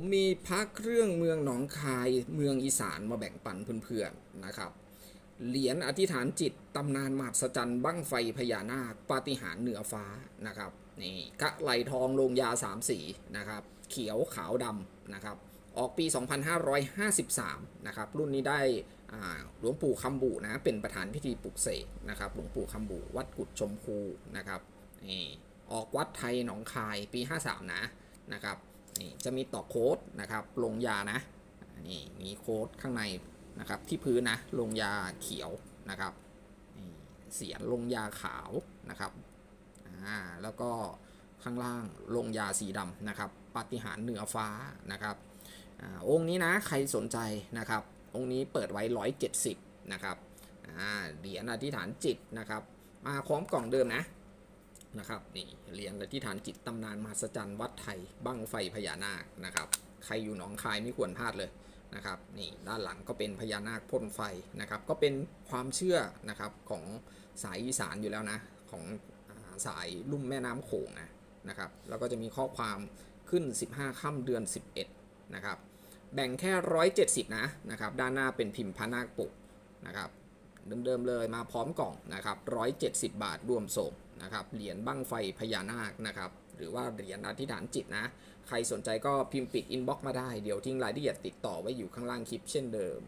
ผมมีพระเครื่องเมืองหนองคายเมืองอีสานมาแบ่งปันเพื่อนๆนะครับ เหรียญอธิษฐานจิตตำนานมหัศจรรย์บั้งไฟพญานาคปาฏิหาริย์เหนือฟ้านะครับนี่กะไหลทองลงยาสามสีนะครับ เขียวขาวดำนะครับ ออกปี 2553 นะครับ รุ่นนี้ได้หลวงปู่คำบุนะเป็นประธานพิธีปลุกเสกนะครับหลวงปู่คำบุวัดกุดชมพูนะครับนี่ออกวัดไทยหนองคายปี 53 นะนะครับ นี่จะมีต่อโค้ดนะครับลงยานะนี่มีโค้ดข้างในนะครับที่พื้นนะลงยาเขียวนะครับเสียนลงยาขาวนะครับอ่าแล้วก็ข้างล่างลงยาสีดำนะครับปฏิหารเหนือฟ้านะครับอาองค์นี้นะใครสนใจนะครับ องค์นี้เปิดไว้ 170 นะครับอ่าเหรียญอธิษฐานจิตนะครับ มาพร้อมกล่องเดิมนะ นะครับนี่เหรียญอธิษฐานจิตตำนานมหัศจรรย์วัดไทยบั้งไฟพญานาคนะครับ ใครอยู่หนองคายไม่ควรพลาดเลยนะครับนี่ด้านหลังก็เป็นพญานาคพ่นไฟนะครับ ก็เป็นความเชื่อนะครับของสายอีสานอยู่แล้วนะของสายลุ่มแม่น้ำโขงนะนะครับแล้วก็จะมีข้อความขึ้น 15ค่ำเดือน 11นะครับแบ่งแค่ 170 นะนะครับด้านหน้าเป็นพิมพ์พระนาคปกนะครับ เดิมๆเลยมาพร้อมกล่องนะครับ 170 บาทรวมส่งนะครับเหรียญบั้งไฟพญานาคนะครับหรือว่าเหรียญอธิษฐานจิตนะ ใครสนใจก็พิมพ์ปิดอินบ็อกซ์มาได้ เดี๋ยวทิ้งรายละเอียดติดต่อไว้อยู่ข้างล่างคลิปเช่นเดิม